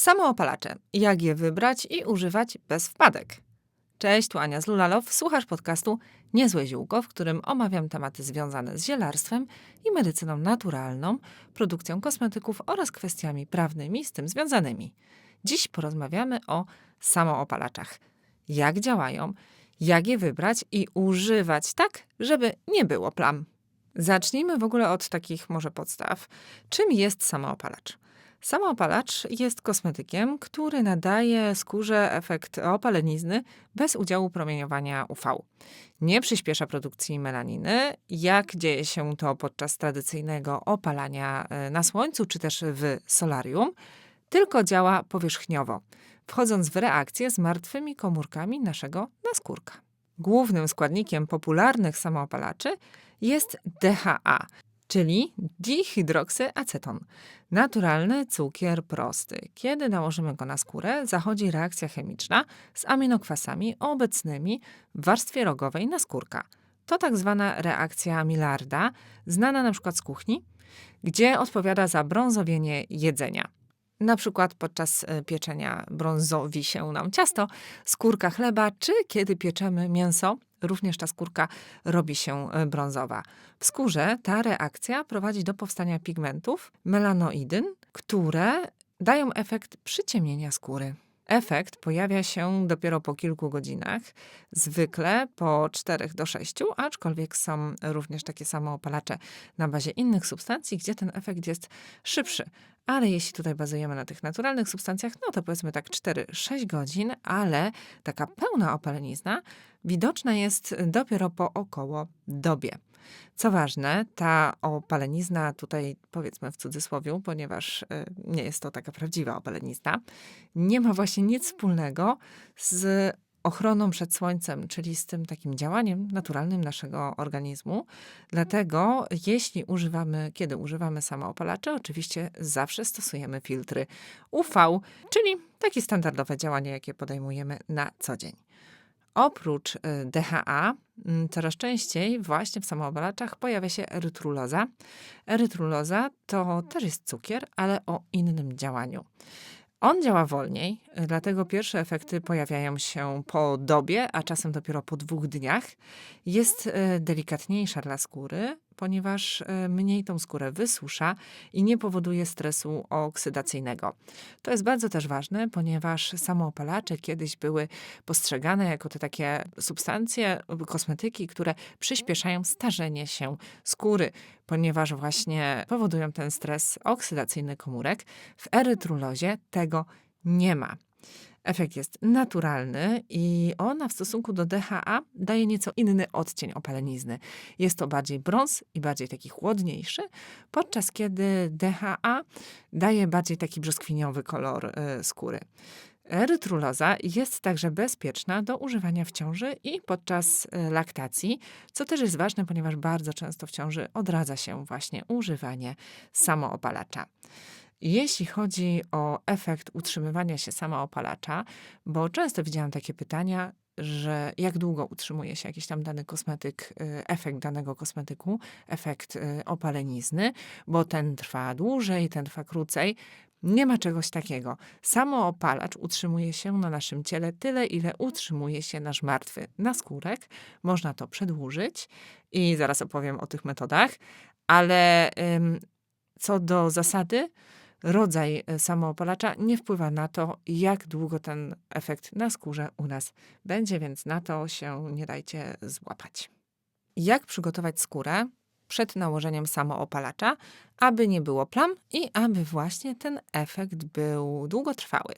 Samoopalacze. Jak je wybrać i używać bez wpadek? Cześć, tu Ania z Lulalow. Słuchasz podcastu Niezłe Ziółko, w którym omawiam tematy związane z zielarstwem i medycyną naturalną, produkcją kosmetyków oraz kwestiami prawnymi z tym związanymi. Dziś porozmawiamy o samoopalaczach. Jak działają, jak je wybrać i używać tak, żeby nie było plam. Zacznijmy w ogóle od takich może podstaw. Czym jest samoopalacz? Samoopalacz jest kosmetykiem, który nadaje skórze efekt opalenizny bez udziału promieniowania UV. Nie przyspiesza produkcji melaniny, jak dzieje się to podczas tradycyjnego opalania e, na słońcu czy też w solarium, tylko działa powierzchniowo, wchodząc w reakcję z martwymi komórkami naszego naskórka. Głównym składnikiem popularnych samoopalaczy jest DHA, czyli dihydroksyaceton. Naturalny cukier prosty. Kiedy nałożymy go na skórę, zachodzi reakcja chemiczna z aminokwasami obecnymi w warstwie rogowej naskórka. To tak zwana reakcja Millarda, znana na przykład z kuchni, gdzie odpowiada za brązowienie jedzenia. Na przykład podczas e, pieczenia brązowi się nam ciasto, skórka chleba, czy kiedy pieczemy mięso, również ta skórka robi się e, brązowa. W skórze ta reakcja prowadzi do powstania pigmentów melanoidyn, które dają efekt przyciemnienia skóry. Efekt pojawia się dopiero po kilku godzinach, zwykle po 4 do 6, aczkolwiek są również takie samo opalacze na bazie innych substancji, gdzie ten efekt jest szybszy. Ale jeśli tutaj bazujemy na tych naturalnych substancjach, no to powiedzmy tak 4-6 godzin, ale taka pełna opalenizna widoczna jest dopiero po około dobie. Co ważne, ta opalenizna, tutaj powiedzmy w cudzysłowie, ponieważ y, nie jest to taka prawdziwa opalenizna, nie ma właśnie nic wspólnego z ochroną przed słońcem, czyli z tym takim działaniem naturalnym naszego organizmu. Dlatego, jeśli używamy, kiedy używamy samoopalaczy, oczywiście zawsze stosujemy filtry UV, czyli takie standardowe działanie, jakie podejmujemy na co dzień. Oprócz y, DHA, mm, coraz częściej właśnie w samoobalaczach pojawia się erytruloza. Erytruloza to też jest cukier, ale o innym działaniu. On działa wolniej, dlatego pierwsze efekty pojawiają się po dobie, a czasem dopiero po dwóch dniach. Jest e, delikatniejsza dla skóry, ponieważ e, mniej tą skórę wysusza i nie powoduje stresu oksydacyjnego. To jest bardzo też ważne, ponieważ samoopalacze kiedyś były postrzegane jako te takie substancje, kosmetyki, które przyspieszają starzenie się skóry, ponieważ właśnie powodują ten stres oksydacyjny komórek. W erytrulozie tego nie ma. Efekt jest naturalny i ona w stosunku do DHA daje nieco inny odcień opalenizny. Jest to bardziej brąz i bardziej taki chłodniejszy, podczas kiedy DHA daje bardziej taki brzoskwiniowy kolor y, skóry. Erytruloza jest także bezpieczna do używania w ciąży i podczas y, laktacji, co też jest ważne, ponieważ bardzo często w ciąży odradza się właśnie używanie samoopalacza. Jeśli chodzi o efekt utrzymywania się samoopalacza, bo często widziałam takie pytania, że jak długo utrzymuje się jakiś tam dany kosmetyk, y, efekt danego kosmetyku, efekt y, opalenizny, bo ten trwa dłużej, ten trwa krócej. Nie ma czegoś takiego. Samoopalacz utrzymuje się na naszym ciele tyle, ile utrzymuje się nasz martwy naskórek. Można to przedłużyć i zaraz opowiem o tych metodach, ale ym, co do zasady, rodzaj e, samoopalacza nie wpływa na to, jak długo ten efekt na skórze u nas będzie, więc na to się nie dajcie złapać. Jak przygotować skórę przed nałożeniem samoopalacza, aby nie było plam i aby właśnie ten efekt był długotrwały?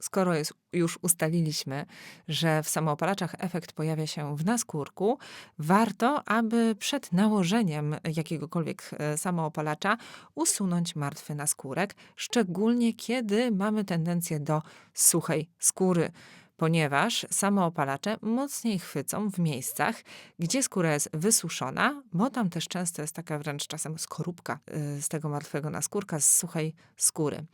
skoro jest, już ustaliliśmy, że w samoopalaczach efekt pojawia się w naskórku, warto, aby przed nałożeniem jakiegokolwiek e, samoopalacza usunąć martwy naskórek, szczególnie kiedy mamy tendencję do suchej skóry ponieważ samoopalacze mocniej chwycą w miejscach, gdzie skóra jest wysuszona, bo tam też często jest taka wręcz czasem skorupka e, z tego martwego naskórka, z suchej skóry.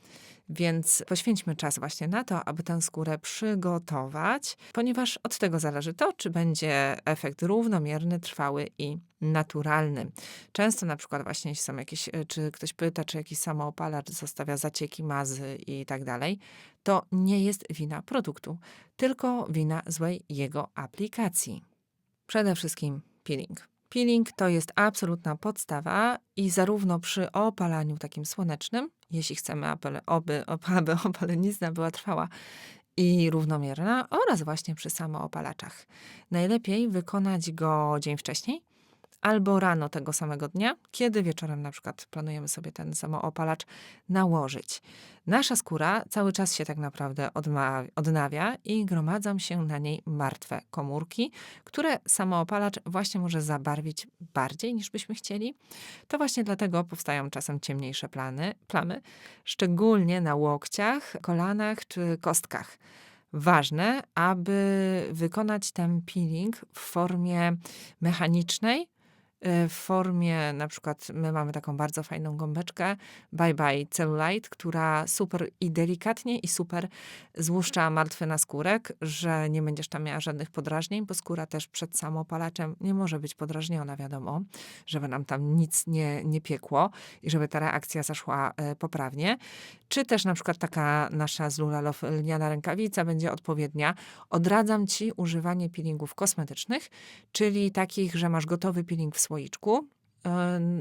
Więc poświęćmy czas właśnie na to, aby tę skórę przygotować, ponieważ od tego zależy to, czy będzie efekt równomierny, trwały i naturalny. Często na przykład właśnie jeśli są jakieś, e, czy ktoś pyta, czy jakiś samoopalacz zostawia zacieki, mazy i tak dalej, to nie jest wina produktu, tylko wina złej jego aplikacji. Przede wszystkim peeling. Peeling to jest absolutna podstawa i zarówno przy opalaniu takim słonecznym, jeśli chcemy, aby, aby, aby opalenizna była trwała i równomierna, oraz właśnie przy samoopalaczach. Najlepiej wykonać go dzień wcześniej, albo rano tego samego dnia, kiedy wieczorem na przykład planujemy sobie ten samoopalacz nałożyć. Nasza skóra cały czas się tak naprawdę odnawia i gromadzą się na niej martwe komórki, które samoopalacz właśnie może zabarwić bardziej niż byśmy chcieli. To właśnie dlatego powstają czasem ciemniejsze plany, plamy, szczególnie na łokciach, kolanach czy kostkach ważne, aby wykonać ten peeling w formie mechanicznej, w formie, na przykład my mamy taką bardzo fajną gąbeczkę Bye Bye Cellulite, która super i delikatnie i super złuszcza martwy naskórek, że nie będziesz tam miała żadnych podrażnień, bo skóra też przed samopalaczem nie może być podrażniona, wiadomo, żeby nam tam nic nie, nie piekło i żeby ta reakcja zaszła e, poprawnie. Czy też na przykład taka nasza z Lulalow lniana rękawica będzie odpowiednia. Odradzam Ci używanie peelingów kosmetycznych, czyli takich, że masz gotowy peeling w słoiczku,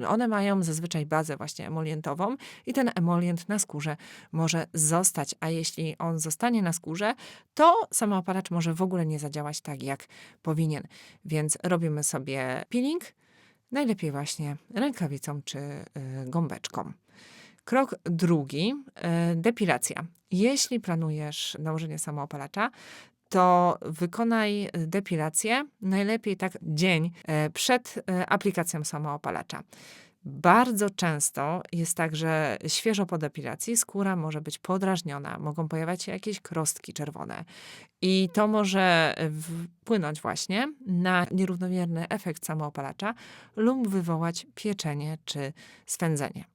one mają zazwyczaj bazę właśnie emolientową i ten emolient na skórze może zostać, a jeśli on zostanie na skórze, to samoopalacz może w ogóle nie zadziałać tak, jak powinien. Więc robimy sobie peeling, najlepiej właśnie rękawicą czy y, gąbeczką. Krok drugi, y, depilacja. Jeśli planujesz nałożenie samoopalacza, to wykonaj depilację najlepiej tak dzień e, przed e, aplikacją samoopalacza. Bardzo często jest tak, że świeżo po depilacji skóra może być podrażniona, mogą pojawiać się jakieś krostki czerwone i to może wpłynąć właśnie na nierównomierny efekt samoopalacza lub wywołać pieczenie czy swędzenie.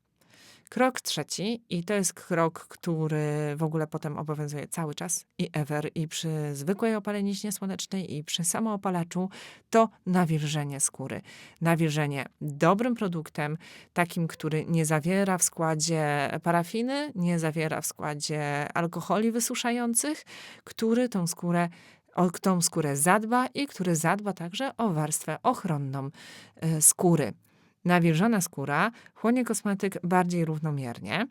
Krok trzeci, i to jest krok, który w ogóle potem obowiązuje cały czas i ever, i przy zwykłej opaleniźnie słonecznej, i przy samoopalaczu, to nawilżenie skóry. Nawilżenie dobrym produktem, takim, który nie zawiera w składzie parafiny, nie zawiera w składzie alkoholi wysuszających, który tą skórę o tą skórę zadba i który zadba także o warstwę ochronną e, skóry. Nawilżona skóra chłonie kosmetyk bardziej równomiernie,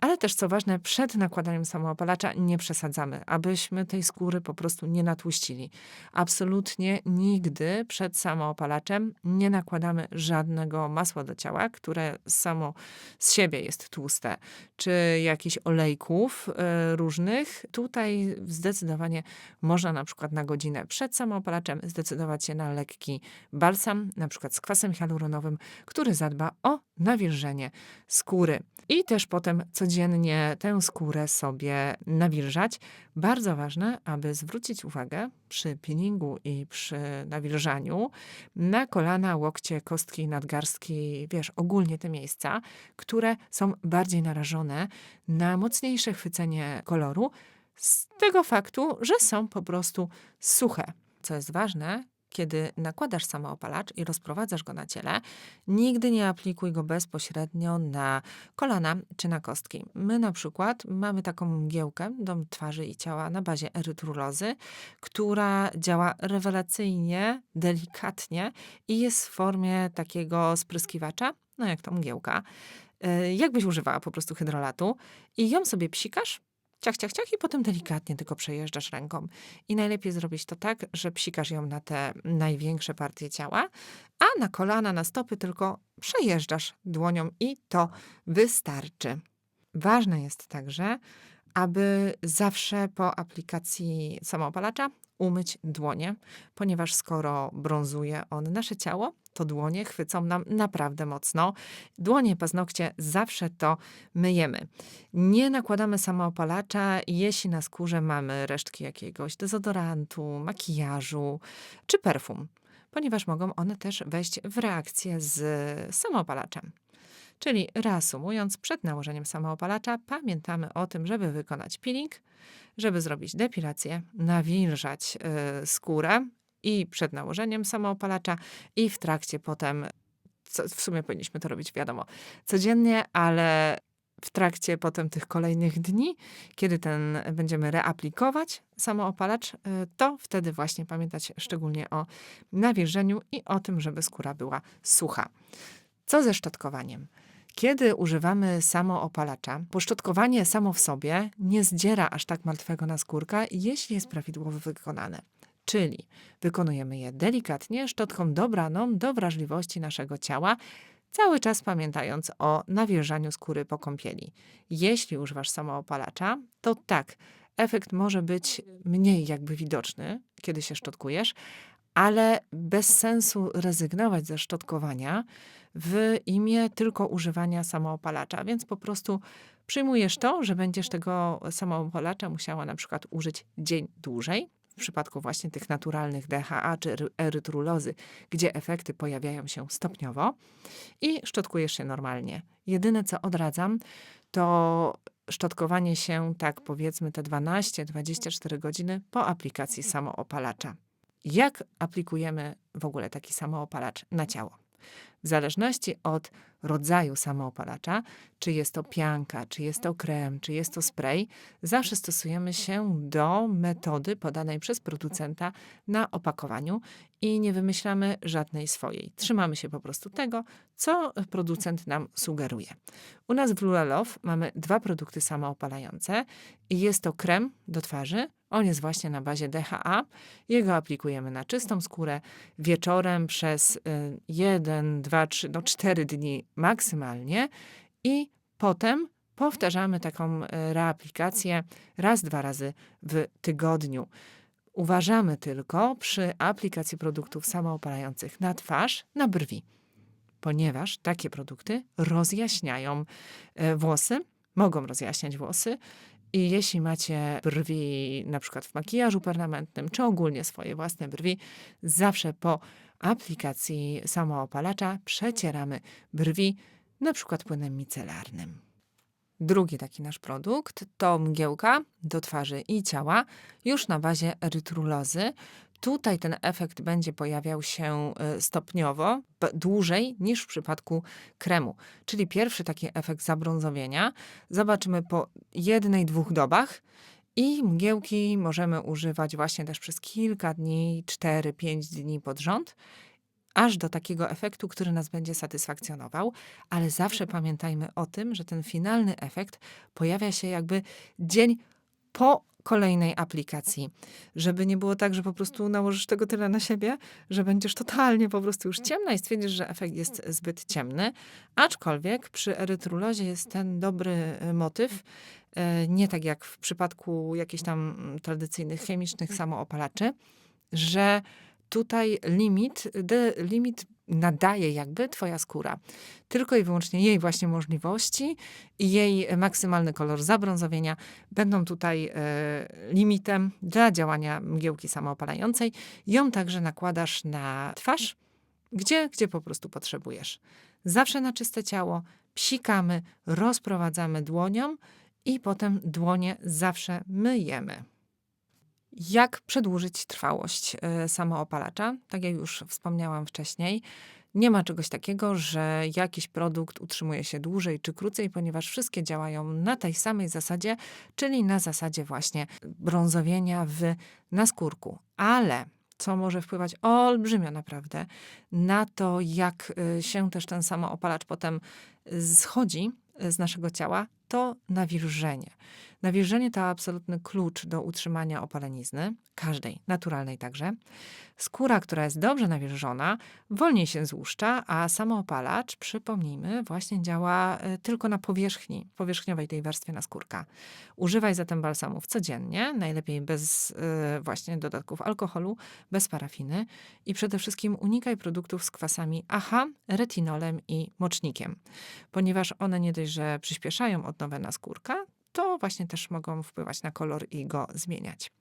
ale też co ważne, przed nakładaniem samoopalacza nie przesadzamy, abyśmy tej skóry po prostu nie natłuścili. Absolutnie nigdy przed samoopalaczem nie nakładamy żadnego masła do ciała, które samo z siebie jest tłuste, czy jakichś olejków y, różnych. Tutaj zdecydowanie można na przykład na godzinę przed samoopalaczem zdecydować się na lekki balsam, na przykład z kwasem hialuronowym, który zadba o nawilżenie skóry. I też potem codziennie tę skórę sobie nawilżać. Bardzo ważne, aby zwrócić uwagę przy peelingu i przy nawilżaniu na kolana, łokcie, kostki, nadgarstki, wiesz, ogólnie te miejsca, które są bardziej narażone na mocniejsze chwycenie koloru z tego faktu, że są po prostu suche. Co jest ważne, kiedy nakładasz samoopalacz i rozprowadzasz go na ciele, nigdy nie aplikuj go bezpośrednio na kolana czy na kostki. My na przykład mamy taką mgiełkę do twarzy i ciała na bazie erytrulozy, która działa rewelacyjnie, delikatnie i jest w formie takiego spryskiwacza, no jak to mgiełka. E, jakbyś używała po prostu hydrolatu i ją sobie psikasz ciach, ciach, ciach i potem delikatnie tylko przejeżdżasz ręką. I najlepiej zrobić to tak, że psikasz ją na te największe partie ciała, a na kolana, na stopy tylko przejeżdżasz dłonią i to wystarczy. Ważne jest także, aby zawsze po aplikacji samoopalacza umyć dłonie, ponieważ skoro brązuje on nasze ciało, to dłonie chwycą nam naprawdę mocno. Dłonie, paznokcie zawsze to myjemy. Nie nakładamy samoopalacza, jeśli na skórze mamy resztki jakiegoś dezodorantu, makijażu czy perfum, ponieważ mogą one też wejść w reakcję z samoopalaczem. Czyli reasumując, przed nałożeniem samoopalacza pamiętamy o tym, żeby wykonać peeling, żeby zrobić depilację, nawilżać y, skórę i przed nałożeniem samoopalacza i w trakcie potem, co, w sumie powinniśmy to robić wiadomo, codziennie, ale w trakcie potem tych kolejnych dni, kiedy ten będziemy reaplikować samoopalacz, y, to wtedy właśnie pamiętać szczególnie o nawilżeniu i o tym, żeby skóra była sucha. Co ze szczotkowaniem? Kiedy używamy samoopalacza, poszczotkowanie samo w sobie nie zdziera aż tak martwego naskórka, jeśli jest prawidłowo wykonane. Czyli wykonujemy je delikatnie, szczotką dobraną do wrażliwości naszego ciała, cały czas pamiętając o nawilżaniu skóry po kąpieli. Jeśli używasz samoopalacza, to tak, efekt może być mniej jakby widoczny, kiedy się szczotkujesz, ale bez sensu rezygnować ze szczotkowania w imię tylko używania samoopalacza, więc po prostu przyjmujesz to, że będziesz tego samoopalacza musiała na przykład użyć dzień dłużej, w przypadku właśnie tych naturalnych DHA czy erytrulozy, gdzie efekty pojawiają się stopniowo i szczotkujesz się normalnie. Jedyne co odradzam, to szczotkowanie się tak powiedzmy te 12-24 godziny po aplikacji samoopalacza. Jak aplikujemy w ogóle taki samoopalacz na ciało? W zależności od rodzaju samoopalacza, czy jest to pianka, czy jest to krem, czy jest to spray, zawsze stosujemy się do metody podanej przez producenta na opakowaniu i nie wymyślamy żadnej swojej. Trzymamy się po prostu tego, co producent nam sugeruje. U nas w Lula mamy dwa produkty samoopalające i jest to krem do twarzy. On jest właśnie na bazie DHA. Jego aplikujemy na czystą skórę wieczorem przez 1, 2, 3, no 4 dni maksymalnie i potem powtarzamy taką e, reaplikację raz, dwa razy w tygodniu. Uważamy tylko przy aplikacji produktów samoopalających na twarz, na brwi, ponieważ takie produkty rozjaśniają e, włosy, mogą rozjaśniać włosy. I jeśli macie brwi, na przykład w makijażu permanentnym, czy ogólnie swoje własne brwi, zawsze po aplikacji samoopalacza przecieramy brwi, na przykład płynem micelarnym. Drugi taki nasz produkt to mgiełka do twarzy i ciała, już na bazie erytrulozy. Tutaj ten efekt będzie pojawiał się e, stopniowo, dłużej niż w przypadku kremu. Czyli pierwszy taki efekt zabrązowienia zobaczymy po jednej, dwóch dobach. I mgiełki możemy używać właśnie też przez kilka dni, 4-5 dni pod rząd aż do takiego efektu, który nas będzie satysfakcjonował, ale zawsze pamiętajmy o tym, że ten finalny efekt pojawia się jakby dzień po kolejnej aplikacji. Żeby nie było tak, że po prostu nałożysz tego tyle na siebie, że będziesz totalnie po prostu już ciemna i stwierdzisz, że efekt jest zbyt ciemny. Aczkolwiek przy erytrulozie jest ten dobry y, motyw, y, nie tak jak w przypadku jakichś tam mm, tradycyjnych chemicznych samoopalaczy, że tutaj limit, de, limit nadaje jakby twoja skóra. Tylko i wyłącznie jej właśnie możliwości i jej maksymalny kolor zabrązowienia będą tutaj e, limitem dla działania mgiełki samoopalającej. Ją także nakładasz na twarz, gdzie, gdzie po prostu potrzebujesz. Zawsze na czyste ciało, psikamy, rozprowadzamy dłonią i potem dłonie zawsze myjemy. Jak przedłużyć trwałość e, samoopalacza? Tak jak już wspomniałam wcześniej, nie ma czegoś takiego, że jakiś produkt utrzymuje się dłużej czy krócej, ponieważ wszystkie działają na tej samej zasadzie, czyli na zasadzie właśnie brązowienia w naskórku. Ale co może wpływać olbrzymio naprawdę na to, jak e, się też ten samoopalacz potem schodzi z naszego ciała, to nawilżenie. Nawilżenie to absolutny klucz do utrzymania opalenizny, każdej, naturalnej także. Skóra, która jest dobrze nawilżona, wolniej się złuszcza, a samoopalacz, przypomnijmy, właśnie działa e, tylko na powierzchni, powierzchniowej tej warstwie naskórka. Używaj zatem balsamów codziennie, najlepiej bez y, właśnie dodatków alkoholu, bez parafiny i przede wszystkim unikaj produktów z kwasami AHA, retinolem i mocznikiem, ponieważ one nie dość, że przyspieszają odnowę naskórka, to właśnie też mogą wpływać na kolor i go zmieniać.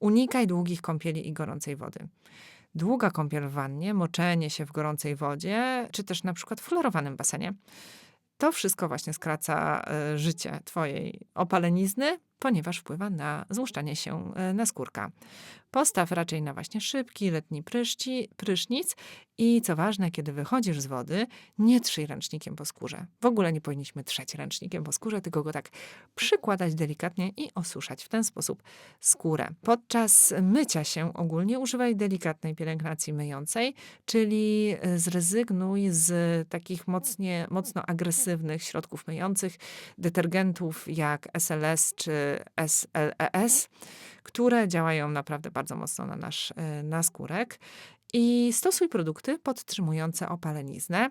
Unikaj długich kąpieli i gorącej wody. Długa kąpiel w wannie, moczenie się w gorącej wodzie, czy też na przykład w fluorowanym basenie To wszystko właśnie skraca y, życie twojej opalenizny, ponieważ wpływa na złuszczanie się y, naskórka. Postaw raczej na właśnie szybki letni pryszci, prysznic i co ważne, kiedy wychodzisz z wody, nie trzyj ręcznikiem po skórze. W ogóle nie powinniśmy trzeć ręcznikiem po skórze, tylko go tak przykładać delikatnie i osuszać w ten sposób skórę. Podczas mycia się ogólnie używaj delikatnej pielęgnacji myjącej, czyli y, zrezygnuj z takich mocnie, mocno agresywnych środków myjących, detergentów jak SLS czy SLES, które działają naprawdę bardzo mocno na nasz y, naskórek. I stosuj produkty podtrzymujące opaleniznę.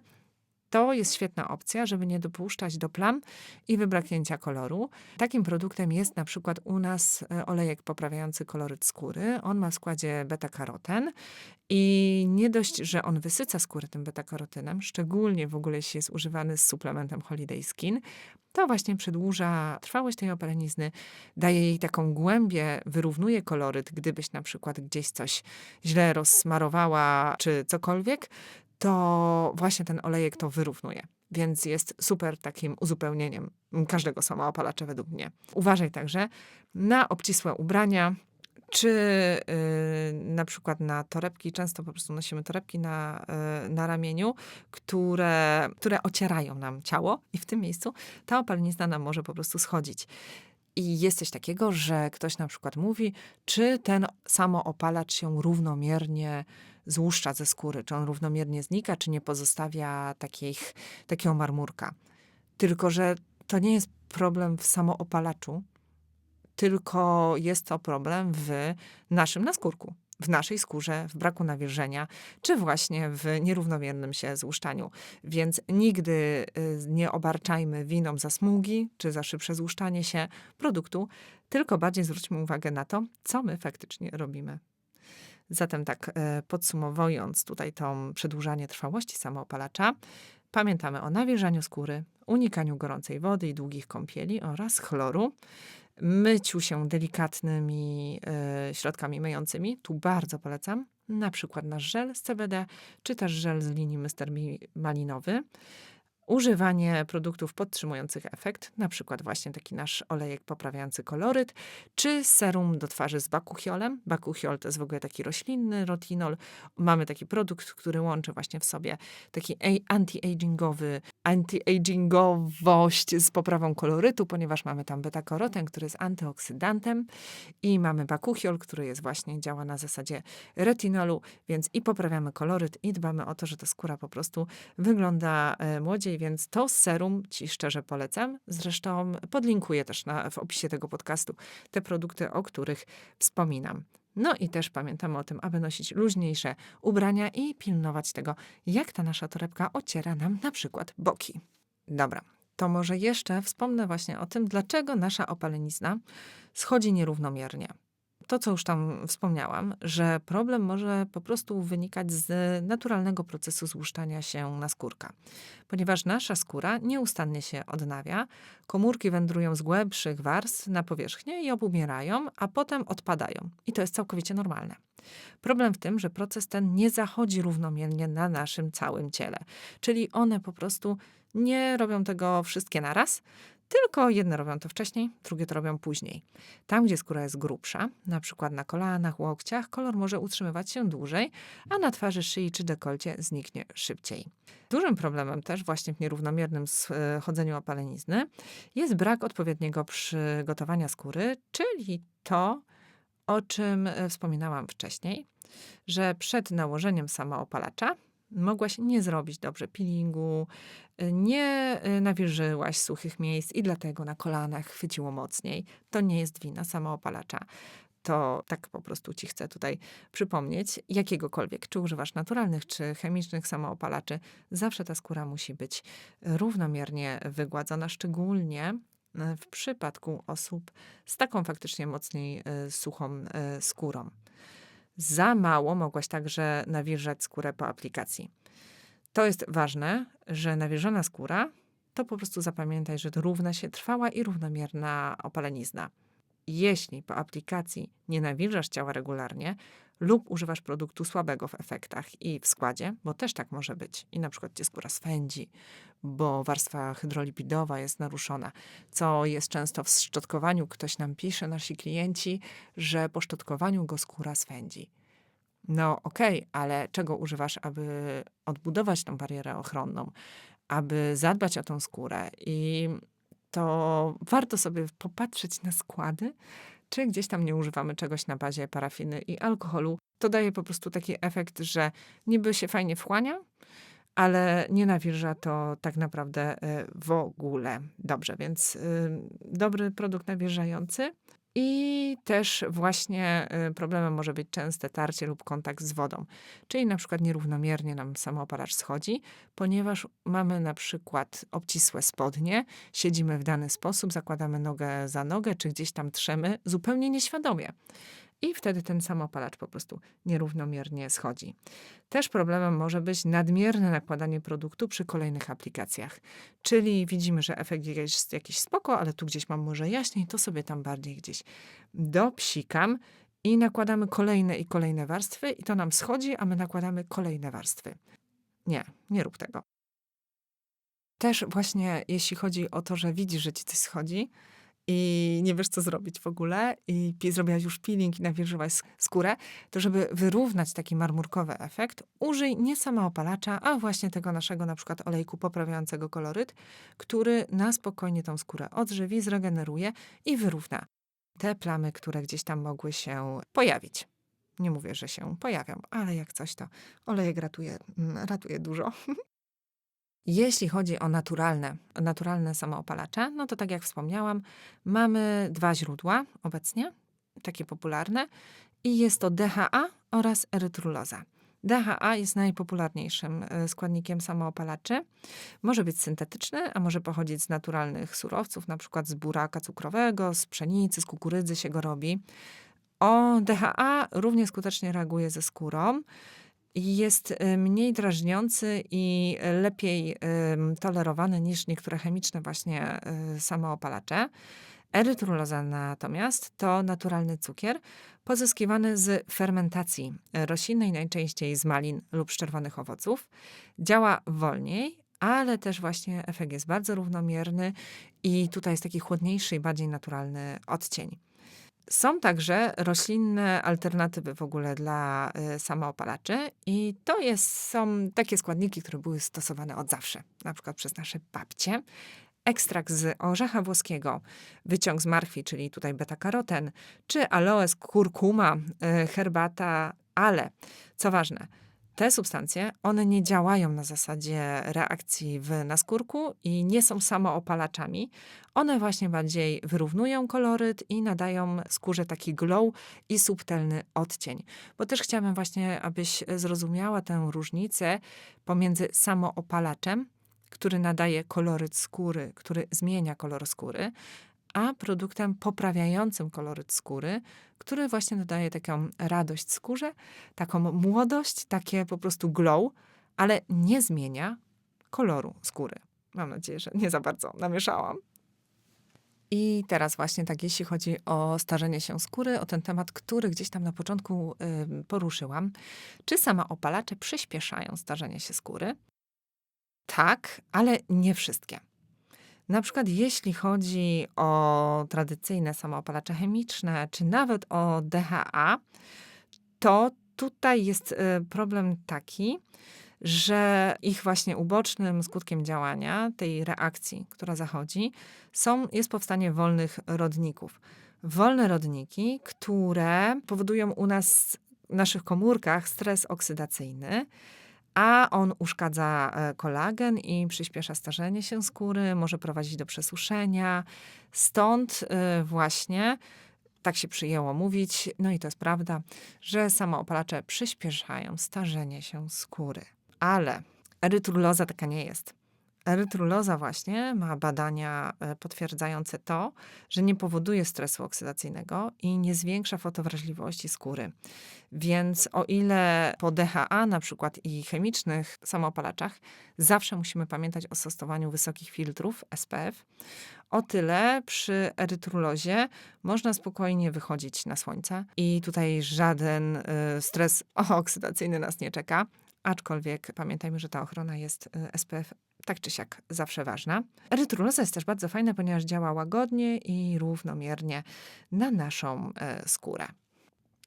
To jest świetna opcja, żeby nie dopuszczać do plam i wybraknięcia koloru. Takim produktem jest na przykład u nas e, olejek poprawiający koloryt skóry. On ma w składzie beta-karoten i nie dość, że on wysyca skórę tym beta-karotynem, szczególnie w ogóle jeśli jest używany z suplementem Holiday Skin, to właśnie przedłuża trwałość tej opalenizny, daje jej taką głębię, wyrównuje koloryt. Gdybyś na przykład gdzieś coś źle rozsmarowała czy cokolwiek, to właśnie ten olejek to wyrównuje. Więc jest super takim uzupełnieniem każdego samoopalacza według mnie. Uważaj także na obcisłe ubrania, czy y, na przykład na torebki, często po prostu nosimy torebki na, y, na ramieniu, które, które ocierają nam ciało i w tym miejscu ta opalenizna nam może po prostu schodzić. I jest coś takiego, że ktoś na przykład mówi, czy ten samoopalacz się równomiernie złuszcza ze skóry, czy on równomiernie znika, czy nie pozostawia takich, takiego marmurka. Tylko, że to nie jest problem w samoopalaczu, tylko jest to problem w naszym naskórku, w naszej skórze, w braku nawilżenia, czy właśnie w nierównomiernym się złuszczaniu. Więc nigdy y, nie obarczajmy winą za smugi, czy za szybsze złuszczanie się produktu, tylko bardziej zwróćmy uwagę na to, co my faktycznie robimy. Zatem tak e, podsumowując tutaj to przedłużanie trwałości samoopalacza, pamiętamy o nawilżaniu skóry, unikaniu gorącej wody i długich kąpieli oraz chloru, myciu się delikatnymi y, środkami myjącymi. Tu bardzo polecam. Na przykład nasz żel z CBD, czy też żel z linii Mr. Malinowy. Używanie produktów podtrzymujących efekt, na przykład właśnie taki nasz olejek poprawiający koloryt, czy serum do twarzy z bakuchiolem. Bakuchiol to jest w ogóle taki roślinny rotinol. Mamy taki produkt, który łączy właśnie w sobie taki anti-agingowy, anti-agingowość z poprawą kolorytu, ponieważ mamy tam beta-karoten, który jest antyoksydantem i mamy bakuchiol, który jest właśnie, działa na zasadzie retinolu, więc i poprawiamy koloryt i dbamy o to, że ta skóra po prostu wygląda e, młodziej, więc to serum Ci szczerze polecam. Zresztą podlinkuję też na, w opisie tego podcastu te produkty, o których wspominam. No i też pamiętamy o tym, aby nosić luźniejsze ubrania i pilnować tego, jak ta nasza torebka ociera nam na przykład boki. Dobra, to może jeszcze wspomnę właśnie o tym, dlaczego nasza opalenizna schodzi nierównomiernie to, co już tam wspomniałam, że problem może po prostu wynikać z naturalnego procesu złuszczania się naskórka. Ponieważ nasza skóra nieustannie się odnawia, komórki wędrują z głębszych warstw na powierzchnię i obumierają, a potem odpadają. I to jest całkowicie normalne. Problem w tym, że proces ten nie zachodzi równomiernie na naszym całym ciele. Czyli one po prostu nie robią tego wszystkie naraz, tylko jedne robią to wcześniej, drugie to robią później. Tam, gdzie skóra jest grubsza, na przykład na kolanach, łokciach, kolor może utrzymywać się dłużej, a na twarzy, szyi czy dekolcie zniknie szybciej. Dużym problemem też właśnie w nierównomiernym schodzeniu opalenizny jest brak odpowiedniego przygotowania skóry, czyli to, o czym e, wspominałam wcześniej, że przed nałożeniem samoopalacza mogłaś nie zrobić dobrze peelingu, y, nie y, nawilżyłaś suchych miejsc i dlatego na kolanach chwyciło mocniej. To nie jest wina samoopalacza. To tak po prostu ci chcę tutaj przypomnieć, jakiegokolwiek, czy używasz naturalnych, czy chemicznych samoopalaczy, zawsze ta skóra musi być równomiernie wygładzona, szczególnie y, w przypadku osób z taką faktycznie mocniej suchą skórą. Za mało mogłaś także nawilżać skórę po aplikacji. To jest ważne, że nawilżona skóra to po prostu zapamiętaj, że równa się trwała i równomierna opalenizna. Jeśli po aplikacji nie nawilżasz ciała regularnie, lub używasz produktu słabego w efektach i w składzie, bo też tak może być i na przykład cię skóra swędzi, bo warstwa hydrolipidowa jest naruszona, co jest często w szczotkowaniu. Ktoś nam pisze, nasi klienci, że po szczotkowaniu go skóra swędzi. No okej, okay, ale czego używasz, aby odbudować tą barierę ochronną, aby zadbać o tą skórę i to warto sobie popatrzeć na składy, czy gdzieś tam nie używamy czegoś na bazie parafiny i alkoholu. To daje po prostu taki efekt, że niby się fajnie wchłania, ale nie nawilża to tak naprawdę e, w ogóle. Dobrze, więc dobry produkt nawilżający. I też właśnie y, problemem może być częste tarcie lub kontakt z wodą, czyli na przykład nierównomiernie nam samoopalacz schodzi, ponieważ mamy na przykład obcisłe spodnie, siedzimy w dany sposób, zakładamy nogę za nogę, czy gdzieś tam trzemy zupełnie nieświadomie i wtedy ten samopalacz po prostu nierównomiernie schodzi. Też problemem może być nadmierne nakładanie produktu przy kolejnych aplikacjach. Czyli widzimy, że efekt jest jakiś spoko, ale tu gdzieś mam może jaśniej, to sobie tam bardziej gdzieś dopsikam i nakładamy kolejne i kolejne warstwy i to nam schodzi, a my nakładamy kolejne warstwy. Nie, nie rób tego. Też właśnie jeśli chodzi o to, że widzisz, że ci coś schodzi, i nie wiesz, co zrobić w ogóle, i zrobiłaś już peeling i nawilżyłaś skórę, to żeby wyrównać taki marmurkowy efekt, użyj nie sama opalacza, a właśnie tego naszego na przykład olejku poprawiającego koloryt, który na spokojnie tą skórę odżywi, zregeneruje i wyrówna te plamy, które gdzieś tam mogły się pojawić. Nie mówię, że się pojawią, ale jak coś, to olejek ratuje, mm, ratuje dużo. Jeśli chodzi o naturalne, naturalne samoopalacze, no to tak jak wspomniałam, mamy dwa źródła obecnie, takie popularne, i jest to DHA oraz erytruloza. DHA jest najpopularniejszym e, składnikiem samoopalaczy. Może być syntetyczny, a może pochodzić z naturalnych surowców, na przykład z buraka cukrowego, z pszenicy, z kukurydzy się go robi. O DHA równie skutecznie reaguje ze skórą jest y, mniej drażniący i lepiej tolerowany niż niektóre chemiczne właśnie y, samoopalacze. Erytruloza natomiast to naturalny cukier pozyskiwany z fermentacji roślinnej, najczęściej z malin lub z czerwonych owoców. Działa wolniej, ale też właśnie efekt jest bardzo równomierny i tutaj jest taki chłodniejszy i bardziej naturalny odcień. Są także roślinne alternatywy w ogóle dla y, samoopalaczy i to jest, są takie składniki, które były stosowane od zawsze, na przykład przez nasze babcie. Ekstrakt z orzecha włoskiego, wyciąg z marchwi, czyli tutaj beta-karoten, czy aloes, kurkuma, y, herbata, ale co ważne, te substancje, one nie działają na zasadzie reakcji w naskórku i nie są samoopalaczami. One właśnie bardziej wyrównują koloryt i nadają skórze taki glow i subtelny odcień. Bo też chciałabym właśnie, abyś zrozumiała tę różnicę pomiędzy samoopalaczem, który nadaje koloryt skóry, który zmienia kolor skóry, a produktem poprawiającym koloryt skóry, który właśnie dodaje taką radość skórze, taką młodość, takie po prostu glow, ale nie zmienia koloru skóry. Mam nadzieję, że nie za bardzo namieszałam. I teraz właśnie tak, jeśli chodzi o starzenie się skóry, o ten temat, który gdzieś tam na początku poruszyłam. Czy sama opalacze przyspieszają starzenie się skóry? Tak, ale nie wszystkie. Na przykład jeśli chodzi o tradycyjne samoopalacze chemiczne, czy nawet o DHA, to tutaj jest y, problem taki, że ich właśnie ubocznym skutkiem działania, tej reakcji, która zachodzi, są, jest powstanie wolnych rodników. Wolne rodniki, które powodują u nas, w naszych komórkach stres oksydacyjny, a on uszkadza e, kolagen i przyspiesza starzenie się skóry, może prowadzić do przesuszenia. Stąd e, właśnie tak się przyjęło mówić, no i to jest prawda, że samoopalacze przyspieszają starzenie się skóry. Ale erytruloza taka nie jest. Erytruloza właśnie ma badania e, potwierdzające to, że nie powoduje stresu oksydacyjnego i nie zwiększa fotowrażliwości skóry. Więc o ile po DHA na przykład i chemicznych samoopalaczach zawsze musimy pamiętać o stosowaniu wysokich filtrów SPF, o tyle przy erytrulozie można spokojnie wychodzić na słońce i tutaj żaden y, stres oksydacyjny nas nie czeka. Aczkolwiek pamiętajmy, że ta ochrona jest y, SPF tak czy siak zawsze ważna. Erytruloza jest też bardzo fajna, ponieważ działa łagodnie i równomiernie na naszą e, skórę.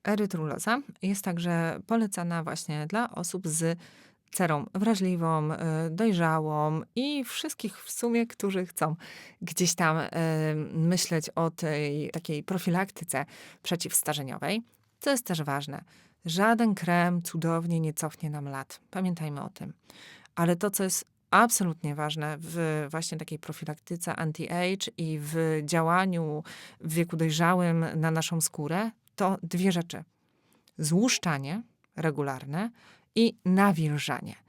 Erytruloza jest także polecana właśnie dla osób z cerą wrażliwą, e, dojrzałą i wszystkich w sumie, którzy chcą gdzieś tam e, myśleć o tej takiej profilaktyce przeciwstarzeniowej. Co jest też ważne, żaden krem cudownie nie cofnie nam lat. Pamiętajmy o tym. Ale to, co jest absolutnie ważne w właśnie takiej profilaktyce anti-age i w działaniu w wieku dojrzałym na naszą skórę, to dwie rzeczy. Złuszczanie regularne i nawilżanie.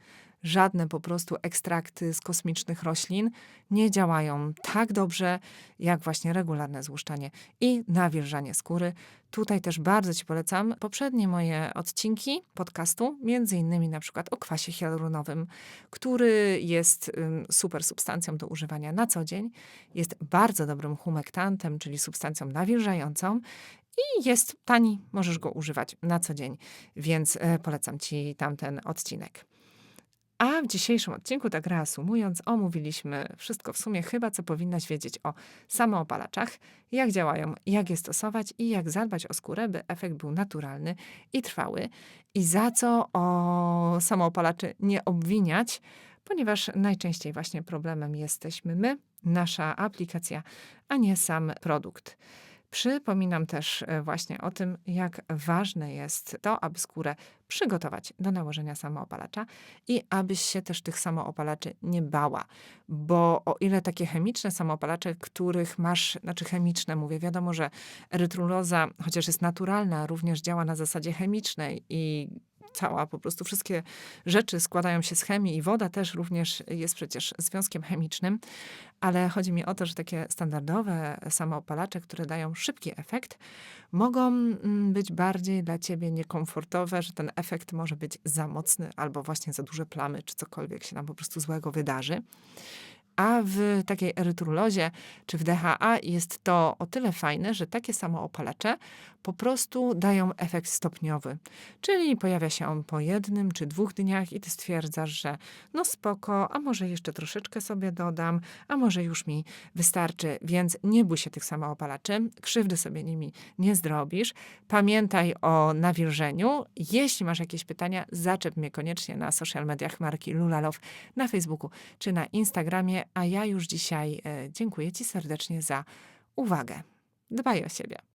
Żadne po prostu ekstrakty z kosmicznych roślin nie działają tak dobrze, jak właśnie regularne złuszczanie i nawilżanie skóry. Tutaj też bardzo Ci polecam poprzednie moje odcinki podcastu, między innymi na przykład o kwasie hialuronowym, który jest super substancją do używania na co dzień, jest bardzo dobrym humektantem, czyli substancją nawilżającą i jest tani, możesz go używać na co dzień, więc e, polecam Ci tamten odcinek. A w dzisiejszym odcinku, tak reasumując, omówiliśmy wszystko w sumie chyba, co powinnaś wiedzieć o samoopalaczach, jak działają, jak je stosować i jak zadbać o skórę, by efekt był naturalny i trwały. I za co o samoopalaczy nie obwiniać, ponieważ najczęściej właśnie problemem jesteśmy my, nasza aplikacja, a nie sam produkt. Przypominam też e, właśnie o tym, jak ważne jest to, aby skórę przygotować do nałożenia samoopalacza i abyś się też tych samoopalaczy nie bała. Bo o ile takie chemiczne samoopalacze, których masz, znaczy chemiczne mówię, wiadomo, że erytruloza, chociaż jest naturalna, również działa na zasadzie chemicznej i cała, po prostu wszystkie rzeczy składają się z chemii i woda też również jest przecież związkiem chemicznym, ale chodzi mi o to, że takie standardowe samoopalacze, które dają szybki efekt, mogą mm, być bardziej dla ciebie niekomfortowe, że ten efekt może być za mocny albo właśnie za duże plamy, czy cokolwiek się nam po prostu złego wydarzy. A w takiej erytrulozie czy w DHA jest to o tyle fajne, że takie samo opalacze po prostu dają efekt stopniowy. Czyli pojawia się on po jednym czy dwóch dniach i ty stwierdzasz, że no spoko, a może jeszcze troszeczkę sobie dodam, a może już mi wystarczy, więc nie bój się tych samoopalaczy, krzywdy sobie nimi nie zrobisz. Pamiętaj o nawilżeniu. Jeśli masz jakieś pytania, zaczep mnie koniecznie na social mediach marki Lulalow na Facebooku czy na Instagramie, a ja już dzisiaj e, dziękuję Ci serdecznie za uwagę. Dbaj o siebie.